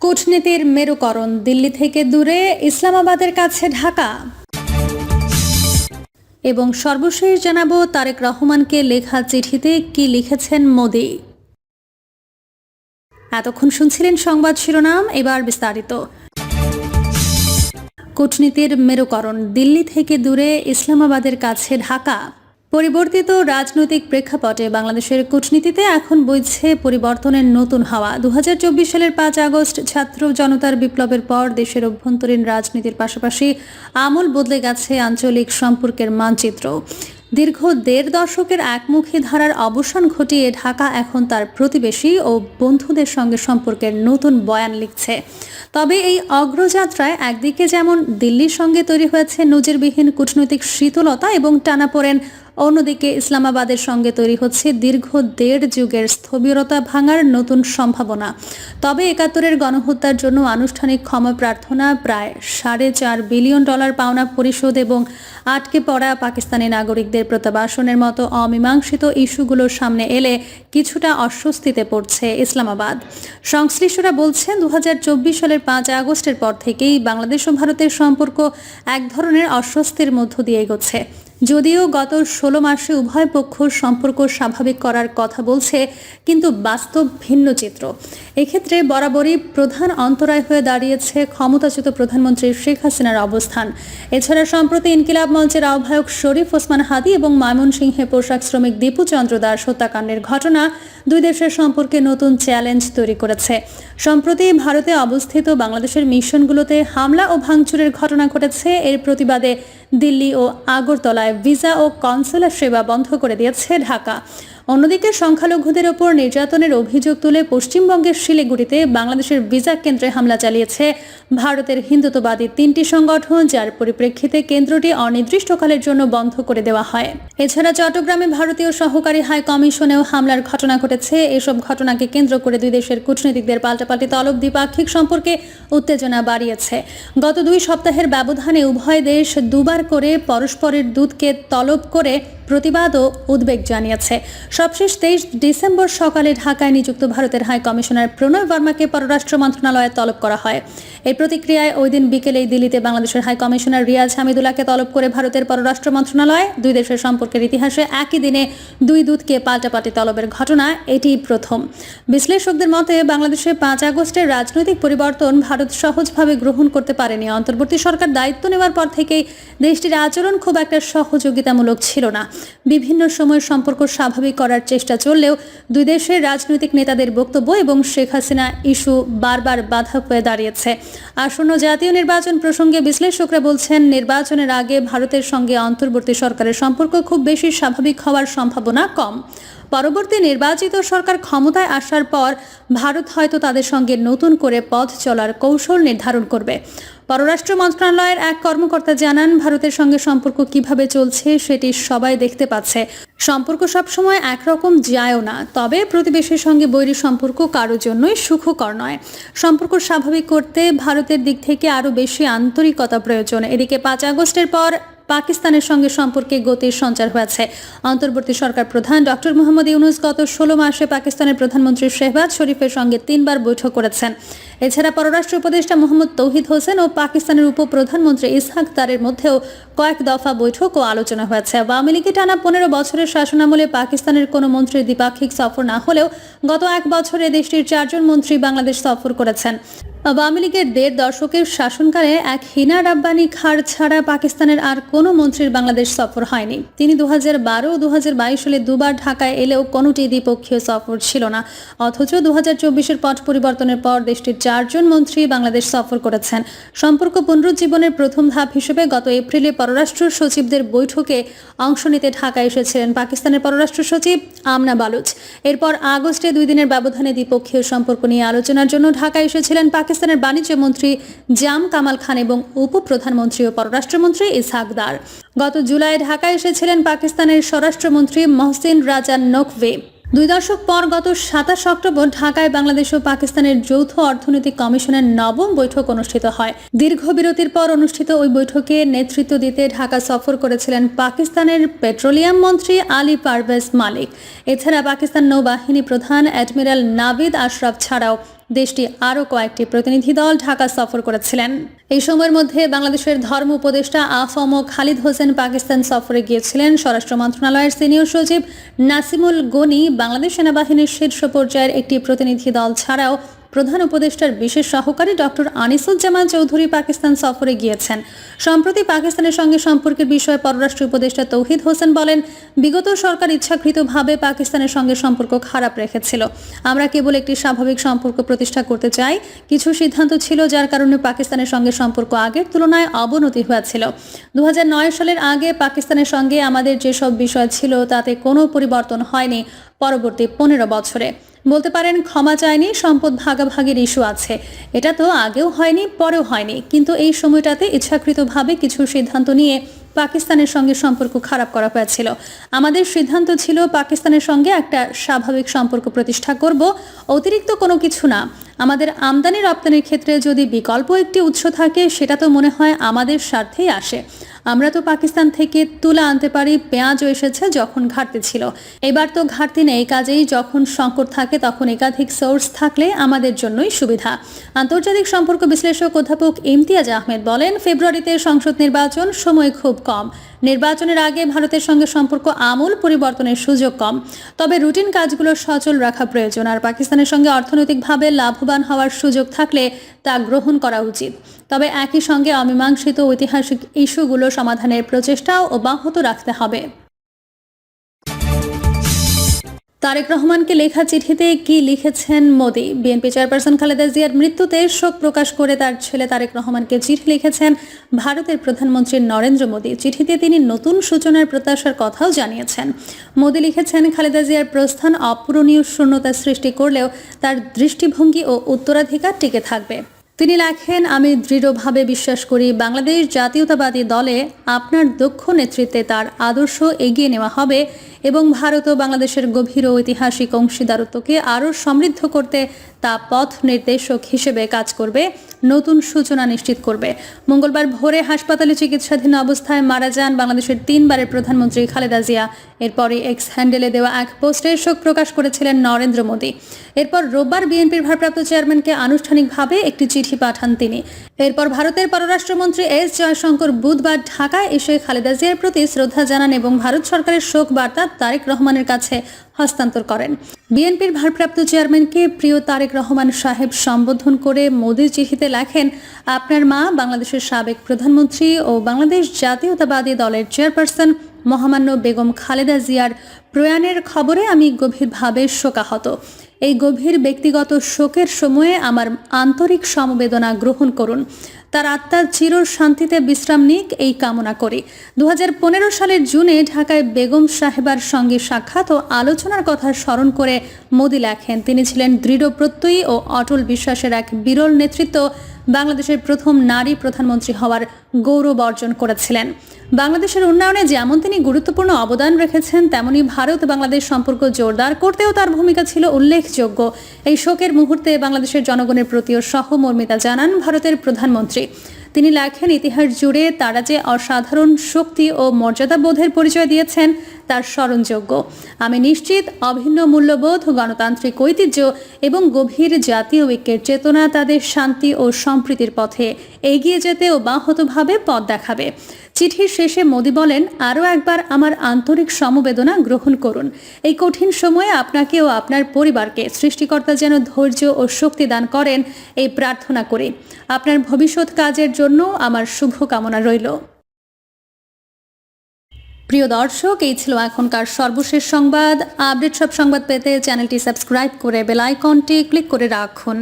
কূটনীতির মেরুকরণ দিল্লি থেকে দূরে, ইসলামাবাদের কাছে ঢাকা। এবং সর্বশেষ জানাব তারেক রহমানকে লেখা চিঠিতে কি লিখেছেন মোদি। এতক্ষণ শুনছিলেন সংবাদ শিরোনাম, এবার বিস্তারিত। কূটনীতির মেরুকরণ দিল্লি থেকে দূরে, ইসলামাবাদের কাছে ঢাকা। পরিবর্তিত রাজনৈতিক প্রেক্ষাপটে বাংলাদেশের কূটনীতিতে এখন বইছে পরিবর্তনের নতুন হাওয়া। দুহাজার চব্বিশ সালের পাঁচ আগস্ট ছাত্র জনতার বিপ্লবের পর দেশের অভ্যন্তরীণ রাজনীতির পাশাপাশি আমল বদলে গেছে আঞ্চলিক সম্পর্কের মানচিত্র। দীর্ঘ দেড় দশকের একমুখী ধারার অবসান ঘটিয়ে ঢাকা এখন তার প্রতিবেশী ও বন্ধুদের সঙ্গে সম্পর্কের নতুন বয়ান লিখছে। তবে এই অগ্রযাত্রায় একদিকে যেমন দিল্লির সঙ্গে তৈরি হয়েছে নজিরবিহীন কূটনৈতিক শীতলতা এবং টানাপোড়েন অন্যদিকে ইসলামাবাদের সঙ্গে তৈরি হচ্ছে দীর্ঘ দেড় যুগের স্থবিরতা ভাঙার নতুন সম্ভাবনা। তবে একাত্তরের গণহত্যার জন্য আনুষ্ঠানিক ক্ষমা প্রার্থনা, প্রায় সাড়ে চার বিলিয়ন ডলার পাওনা পরিশোধ এবং আটকে পড়া পাকিস্তানি নাগরিকদের প্রত্যাবাসনের মতো অমীমাংসিত ইস্যুগুলোর সামনে এলে কিছুটা অস্বস্তিতে পড়ছে ইসলামাবাদ। সংশ্লিষ্টরা বলছেন দু হাজার চব্বিশ সালের পাঁচ আগস্টের পর থেকেই বাংলাদেশ ও ভারতের সম্পর্ক এক ধরনের অস্বস্তির মধ্য দিয়ে এগোচ্ছে। যদিও গত ষোলো মাসে উভয় পক্ষ সম্পর্ক স্বাভাবিক করার কথা বলছে, কিন্তু বাস্তব ভিন্ন চিত্র। এক্ষেত্রে বরাবরই প্রধান অন্তরায় হয়ে দাঁড়িয়েছে ক্ষমতাচ্যুত প্রধানমন্ত্রী শেখ হাসিনার অবস্থান। এছাড়া সম্প্রতি ইনকিলাব মঞ্চের আহ্বায়ক শরীফ ওসমান হাদি এবং ময়মনসিংহে পোশাক শ্রমিক দীপু চন্দ্র দাস হত্যাকাণ্ডের ঘটনা দুই দেশের সম্পর্কে নতুন চ্যালেঞ্জ তৈরি করেছে। সম্প্রতি ভারতে অবস্থিত বাংলাদেশের মিশনগুলোতে হামলা ও ভাঙচুরের ঘটনা ঘটেছে। এর প্রতিবাদে দিল্লি ও আগরতলায় ভিসা ও কনসুলার সেবা বন্ধ করে দিয়েছে ঢাকা। অন্যদিকে সংখ্যালঘুদের ওপর নির্যাতনের অভিযোগ তুলে পশ্চিমবঙ্গের শিলিগুড়িতে বাংলাদেশের ভিসা কেন্দ্রে হামলা চালিয়েছে ভারতের হিন্দুত্ববাদী তিনটি সংগঠন, যার পরিপ্রেক্ষিতে কেন্দ্রটি অনির্দিষ্টকালের জন্য বন্ধ করে দেওয়া হয়। এছাড়া চট্টগ্রামে ভারতীয় সহকারী হাই কমিশনেও হামলার ঘটনা ঘটেছে। এসব ঘটনাকে কেন্দ্র করে দুই দেশের কূটনীতিকদের পাল্টাপাল্টি তলব দ্বিপাক্ষিক সম্পর্কে উত্তেজনা বাড়িয়েছে। গত দুই সপ্তাহের ব্যবধানে উভয় দেশ দুবার করে পরস্পরের দুধকে তলব করে প্রতিবাদ ও উদ্বেগ জানিয়েছে। সবশেষ তেইশ ডিসেম্বর সকালে ঢাকায় নিযুক্ত ভারতের হাই কমিশনার প্রণয় বর্মাকে পররাষ্ট্র মন্ত্রণালয়ে তলব করা হয়। এই প্রতিক্রিয়ায় ওই দিন বিকেলেই দিল্লিতে বাংলাদেশের হাই কমিশনার রিয়াজ হামিদুল্লাহকে তলব করে ভারতের পররাষ্ট্র মন্ত্রণালয়, দুই দেশের সম্পর্কের ইতিহাসে একই দিনে দুই দূতকে পাল্টাপাল্টি তলবের ঘটনা এটি প্রথম। বিশ্লেষকদের মতে, বাংলাদেশে পাঁচ আগস্টের রাজনৈতিক পরিবর্তন ভারত সহজভাবে গ্রহণ করতে পারেনি। অন্তর্বর্তী সরকার দায়িত্ব নেওয়ার পর থেকেই দেশটির আচরণ খুব একটা সহযোগিতামূলক ছিল না। বিভিন্ন সময় সম্পর্ক স্বাভাবিক করার চেষ্টা চললেও দুই দেশের রাজনৈতিক নেতাদের বক্তব্য এবং শেখ হাসিনা ইস্যু বারবার বাধা হয়ে দাঁড়িয়েছে। আসন্ন জাতীয় নির্বাচন প্রসঙ্গে বিশ্লেষকরা বলছেন, নির্বাচনের আগে ভারতের সঙ্গে অন্তর্বর্তী সরকারের সম্পর্ক খুব বেশি স্বাভাবিক হওয়ার সম্ভাবনা কম। পরবর্তী নির্বাচিত সরকার ক্ষমতায় আসার পর ভারত হয়তো তাদের সঙ্গে নতুন করে পথ চলার কৌশল নির্ধারণ করবে। পররাষ্ট্র মন্ত্রণালয়ের এক কর্মকর্তা জানান, ভারতের সঙ্গে সম্পর্ক কীভাবে চলছে সেটি সবাই দেখতে পাচ্ছে। সম্পর্ক সবসময় একরকম যায়ও না, তবে প্রতিবেশীর সঙ্গে বৈরী সম্পর্ক কারোর জন্যই সুখকর নয়। সম্পর্ক স্বাভাবিক করতে ভারতের দিক থেকে আরও বেশি আন্তরিকতা প্রয়োজন। এদিকে পাঁচ আগস্টের পর পাকিস্তানের সঙ্গে সম্পর্কে গতির সঞ্চার হয়েছে। অন্তর্বর্তী সরকার প্রধান ডক্টর মোহাম্মদ ইউনুস গত ষোলো মাসে পাকিস্তানের প্রধানমন্ত্রী শেহবাজ শরীফের সঙ্গে তিনবার বৈঠক করেছেন। এছাড়া পররাষ্ট্র উপদেষ্টা মোহাম্মদ তৌহিদ হোসেন ও পাকিস্তানের উপপ্রধানমন্ত্রী ইসহাক তারের মধ্যেও কয়েক দফা বৈঠক ও আলোচনা হয়েছে। আওয়ামী লীগে টানা পনেরো বছরের শাসনামলে পাকিস্তানের কোনো মন্ত্রীর দ্বিপাক্ষিক সফর না হলেও গত এক বছরে দেশটির চারজন মন্ত্রী বাংলাদেশ সফর করেছেন। আওয়ামী লীগের দেড় দশকের শাসনকালে এক হিনা রাব্বানি খাড় ছাড়া পাকিস্তানের আর কোনো মন্ত্রীর বাংলাদেশ সফর হয়নি। তিনি দু হাজার বারো ও দু হাজার বাইশ সালে দুবার ঢাকায় এলেও কোনোটি দ্বিপক্ষীয় সফর ছিল না। অথচ দু হাজার পট পরিবর্তনের পর দেশটির চারজন মন্ত্রী বাংলাদেশ সফর করেছেন। সম্পর্ক পুনরুজ্জীবনের প্রথম ধাপ হিসেবে গত এপ্রিলে পররাষ্ট্র সচিবদের বৈঠকে অংশ নিতে ঢাকায় এসেছিলেন পাকিস্তানের পররাষ্ট্র সচিব আমনা বালুচ। এরপর আগস্টে দুই দিনের ব্যবধানে দ্বিপক্ষীয় সম্পর্ক নিয়ে আলোচনার জন্য ঢাকায় এসেছিলেন পাকিস্তানের বাণিজ্য মন্ত্রী জাম কামাল খান এবং উপপ্রধানমন্ত্রী ও পররাষ্ট্রমন্ত্রী ইসহাকদার গত জুলাই ঢাকায় এসেছিলেন পাকিস্তানের স্বরাষ্ট্রমন্ত্রী মহসিন রাজা নকভে দুই দশক পর গত সাতাশ অক্টোবর ঢাকায় বাংলাদেশ ও পাকিস্তানের যৌথ অর্থনৈতিক কমিশনের নবম বৈঠক অনুষ্ঠিত হয়। দীর্ঘ বিরতির পর অনুষ্ঠিত ওই বৈঠকে নেতৃত্ব দিতে ঢাকা সফর করেছিলেন পাকিস্তানের পেট্রোলিয়াম মন্ত্রী আলী পারভেজ মালিক। এছাড়া পাকিস্তান নৌবাহিনী প্রধান অ্যাডমিরাল নাবিদ আশরাফ ছাড়াও দেশটি আরও কয়েকটি প্রতিনিধি দল ঢাকা সফর করেছিলেন। এই সময়ের মধ্যে বাংলাদেশের ধর্ম উপদেষ্টা আফম খালিদ হোসেন পাকিস্তান সফরে গিয়েছিলেন। স্বরাষ্ট্র মন্ত্রণালয়ের সিনিয়র সচিব নাসিমুল গনি বাংলাদেশ সেনাবাহিনীর শীর্ষ পর্যায়ের একটি প্রতিনিধি দল ছাড়াও প্রধান উপদেষ্টার বিশেষ সহকারী ডক্টর আনিসুজ্জামান চৌধুরী পাকিস্তান সফরে গিয়েছেন। সম্প্রতি পাকিস্তানের সঙ্গে সম্পর্কের বিষয়ে পররাষ্ট্র উপদেষ্টা তৌহিদ হোসেন বলেন, বিগত সরকার ইচ্ছাকৃতভাবে পাকিস্তানের সঙ্গে সম্পর্ক খারাপ রেখেছিল। আমরা কেবল একটি স্বাভাবিক সম্পর্ক প্রতিষ্ঠা করতে চাই। কিছু সিদ্ধান্ত ছিল যার কারণে পাকিস্তানের সঙ্গে সম্পর্ক আগের তুলনায় অবনতি হয়েছিল। দু হাজার নয় সালের আগে পাকিস্তানের সঙ্গে আমাদের যেসব বিষয় ছিল তাতে কোনো পরিবর্তন হয়নি পরবর্তী পনেরো বছরে। বলতে পারেন ক্ষমা চায়নি, সম্পদ ভাগাভাগির ইস্যু আছে। এটা তো আগেও হয়নি, পরেও হয়নি। কিন্তু এই সময়টাতে ইচ্ছাকৃতভাবে কিছু সিদ্ধান্ত নিয়ে পাকিস্তানের সঙ্গে সম্পর্ক খারাপ করা হয়েছিল। আমাদের সিদ্ধান্ত ছিল, পাকিস্তানের সঙ্গে একটা স্বাভাবিক সম্পর্ক প্রতিষ্ঠা করব। অতিরিক্ত কোনো কিছু না। আমাদের আমদানি রপ্তানির ক্ষেত্রে যদি বিকল্প একটি উৎস থাকে, সেটা তো মনে হয় আমাদের স্বার্থেই আসে। আমরা তো পাকিস্তান থেকে তুলা আনতে পারি, পেঁয়াজও এসেছে যখন ঘাটতি ছিল। এবার তো ঘাটতি নেই, কাজেই যখন সংকট থাকে তখন একাধিক সোর্স থাকলে আমাদের জন্যই সুবিধা। আন্তর্জাতিক সম্পর্ক বিশ্লেষক অধ্যাপক ইমতিয়াজ আহমেদ বলেন, ফেব্রুয়ারিতে সংসদ নির্বাচন সময় খুব কম। নির্বাচনের আগে ভারতের সঙ্গে সম্পর্ক আমূল পরিবর্তনের সুযোগ কম, তবে রুটিন কাজগুলো সচল রাখা প্রয়োজন। আর পাকিস্তানের সঙ্গে অর্থনৈতিকভাবে লাভবান হওয়ার সুযোগ থাকলে তা গ্রহণ করা উচিত। তবে একই সঙ্গে অমীমাংসিত ঐতিহাসিক ইস্যুগুলো সমাধানের প্রচেষ্টাও অব্যাহত রাখতে হবে। তারেক রহমানকে লেখা চিঠিতে কি লিখেছেন মোদি? বিএনপি চেয়ারপারসন খালেদা জিয়ার মৃত্যুতে শোক প্রকাশ করে তার ছেলে তারেক রহমানকে চিঠি লিখেছেন ভারতের প্রধানমন্ত্রী নরেন্দ্র মোদী। চিঠিতে তিনি নতুন সূচনার প্রত্যাশার কথাও জানিয়েছেন। মোদী লিখেছেন, খালেদা জিয়ার প্রস্থান অপূরণীয় শূন্যতা সৃষ্টি করলেও তার দৃষ্টিভঙ্গি ও উত্তরাধিকার টিকে থাকবে। তিনি লেখেন, আমি দৃঢ়ভাবে বিশ্বাস করি বাংলাদেশ জাতীয়তাবাদী দলে আপনার দক্ষ নেতৃত্বে তার আদর্শ এগিয়ে নেওয়া হবে। এবং ভারত ও বাংলাদেশের গভীর ঐতিহাসিক অংশীদারত্বকে আরও সমৃদ্ধ করতে তা পথ নির্দেশক হিসেবে কাজ করবে, নতুন সূচনা নিশ্চিত করবে। মঙ্গলবার ভোরে হাসপাতালে চিকিৎসাধীন অবস্থায় মারা যান বাংলাদেশের তিনবারের প্রধানমন্ত্রী খালেদা জিয়া। এরপরই এক্স হ্যান্ডেলে দেওয়া এক পোস্টে শোক প্রকাশ করেছিলেন নরেন্দ্র মোদী। এরপর রোববার বিএনপির ভারপ্রাপ্ত চেয়ারম্যানকে আনুষ্ঠানিকভাবে একটি চিঠি পাঠান তিনি। এরপর ভারতের পররাষ্ট্রমন্ত্রী এস জয়শঙ্কর বুধবার ঢাকায় এসে খালেদা জিয়ার প্রতি শ্রদ্ধা জানান এবং ভারত সরকারের শোক বার্তা তারেক রহমানের কাছে হস্তান্তর করেন। বিএনপির ভারপ্রাপ্ত চেয়ারম্যানকে প্রিয় তারেক রহমান সাহেব সম্বোধন করে মোদীর চিঠিতে লেখেন, আপনার মা, বাংলাদেশের সাবেক প্রধানমন্ত্রী ও বাংলাদেশ জাতীয়তাবাদী দলের চেয়ারপারসন মহামান্য বেগম খালেদা জিয়ার প্রয়াণের খবরে আমি গভীরভাবে শোকাহত। এই গভীর ব্যক্তিগত শোকের সময়ে আমার আন্তরিক সমবেদনা গ্রহণ করুন। তার আত্মার চির শান্তিতে বিশ্রাম নিক, এই কামনা করি। দু সালের জুনে ঢাকায় বেগম সাহেবার সঙ্গে সাক্ষাৎ ও আলোচনার কথা স্মরণ করে মোদি লেখেন, তিনি ছিলেন দৃঢ় প্রত্যয়ী ও অটল বিশ্বাসের এক বিরল নেতৃত্ব। বাংলাদেশের প্রথম নারী প্রধানমন্ত্রী হওয়ার গৌরব অর্জন করেছিলেন। বাংলাদেশের উন্নয়নে যেমন তিনি গুরুত্বপূর্ণ অবদান রেখেছেন, তেমনি ভারত বাংলাদেশ সম্পর্ক জোরদার করতেও তার ভূমিকা ছিল উল্লেখযোগ্য। এই শোকের মুহূর্তে বাংলাদেশের জনগণের প্রতিও সহমর্মিতা জানান ভারতের প্রধানমন্ত্রী। তিনি লেখেন, ইতিহাস জুড়ে তারা যে অসাধারণ শক্তি ও মর্যাদা বোধের পরিচয় দিয়েছেন, তার স্মরণযোগ্য। আমি নিশ্চিত অভিন্ন মূল্যবোধ, গণতান্ত্রিক ঐতিহ্য এবং গভীর জাতীয় ঐক্যের চেতনা তাদের শান্তি ও সম্প্রীতির পথে এগিয়ে যেতে ও বাহতভাবে পথ দেখাবে। চিঠির শেষে মোদি বলেন, আরও একবার আমার আন্তরিক সমবেদনা গ্রহণ করুন। এই কঠিন সময়ে আপনাকে ও আপনার পরিবারকে সৃষ্টিকর্তা যেন ধৈর্য ও শক্তি দান করেন, এই প্রার্থনা করে। আপনার ভবিষ্যৎ কাজের জন্য আমার শুভ কামনা রইল। প্রিয় দর্শক, এই ছিল এখনকার সর্বশেষ সংবাদ। আপডেট সব সংবাদ পেতে চ্যানেলটি সাবস্ক্রাইব করে বেল আইকনটি ক্লিক করে রাখুন।